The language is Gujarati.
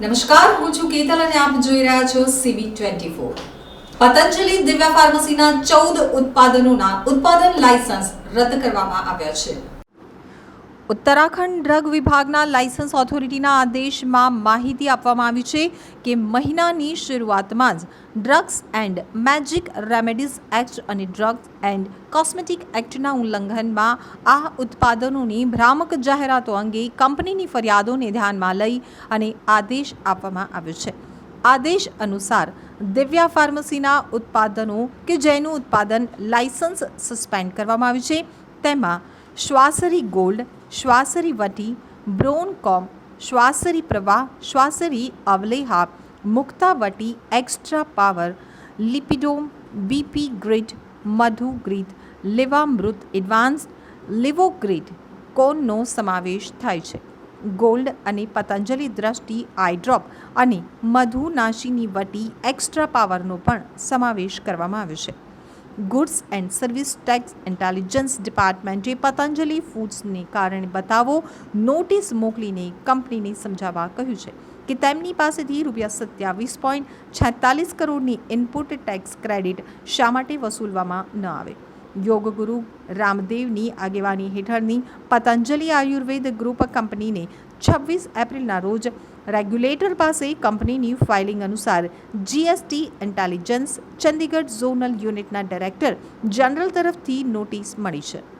નમસ્કાર, હું છું કેતલ અને આપ જોઈ રહ્યા છો CB twenty four Patanjali Divya ફાર્મસીના ચૌદ ઉત્પાદનોના ઉત્પાદન લાયસન્સ રદ કરવામાં આવ્યા છે. ઉત્તરાખંડ ડ્રગ વિભાગના લાયસન્સ ઓથોરિટીના આદેશમાં માહિતી આપવામાં આવી છે કે મહિનાની શરૂઆતમાં જ drugs and magic remedies act અને ડ્રગ્સ એન્ડ કોસ્મેટિક એક્ટના ઉલ્લંઘનમાં આ ઉત્પાદનોની ભ્રામક જાહેરાતો અંગે કંપનીની ફરિયાદોને ધ્યાનમાં લઈ અને આદેશ આપવામાં આવ્યો છે. આદેશ અનુસાર દિવ્યા ફાર્મસીના ઉત્પાદનો કે જેનું ઉત્પાદન લાયસન્સ સસ્પેન્ડ કરવામાં આવ્યું છે, તેમાં શ્વાસરી ગોલ્ડ શ્વાસરી વટી બ્રોનકોમ શ્વાસરી પ્રવાહ Swasari Avaleha Muktavati extra power Lipidom BP grit Madhu grit Livamrit advance Livogrit કોનનો સમાવેશ થાય છે ગોલ્ડ અને પતંજલિ દ્રષ્ટિ આઈડ્રોપ અને મધુનાશીની વટી એક્સ્ટ્રા પાવરનો પણ સમાવેશ કરવામાં આવ્યો છે goods and service tax intelligence ડિપાર્ટમેન્ટે Patanjali ફૂડ્સને કારણે બતાવો, નોટિસ મોકલીને કંપનીને સમજાવવા કહ્યું છે કે તેમની પાસેથી રૂપિયા સત્યાવીસ પોઈન્ટ છેતાલીસ કરોડની ઇનપુટ ટેક્સ ક્રેડિટ શા માટે વસૂલવામાં ન આવે? યોગગુરુ રામદેવની આગેવાની હેઠળની પતંજલિ આયુર્વેદ ગ્રુપ કંપનીને છવ્વીસ એપ્રિલના રોજ રેગ્યુલેટર પાસે કંપનીની ફાઇલિંગ અનુસાર જીએસટી ઇન્ટેલિજન્સ ચંદીગઢ ઝોનલ યુનિટના ડાયરેક્ટર જનરલ તરફથી નોટિસ મળી છે.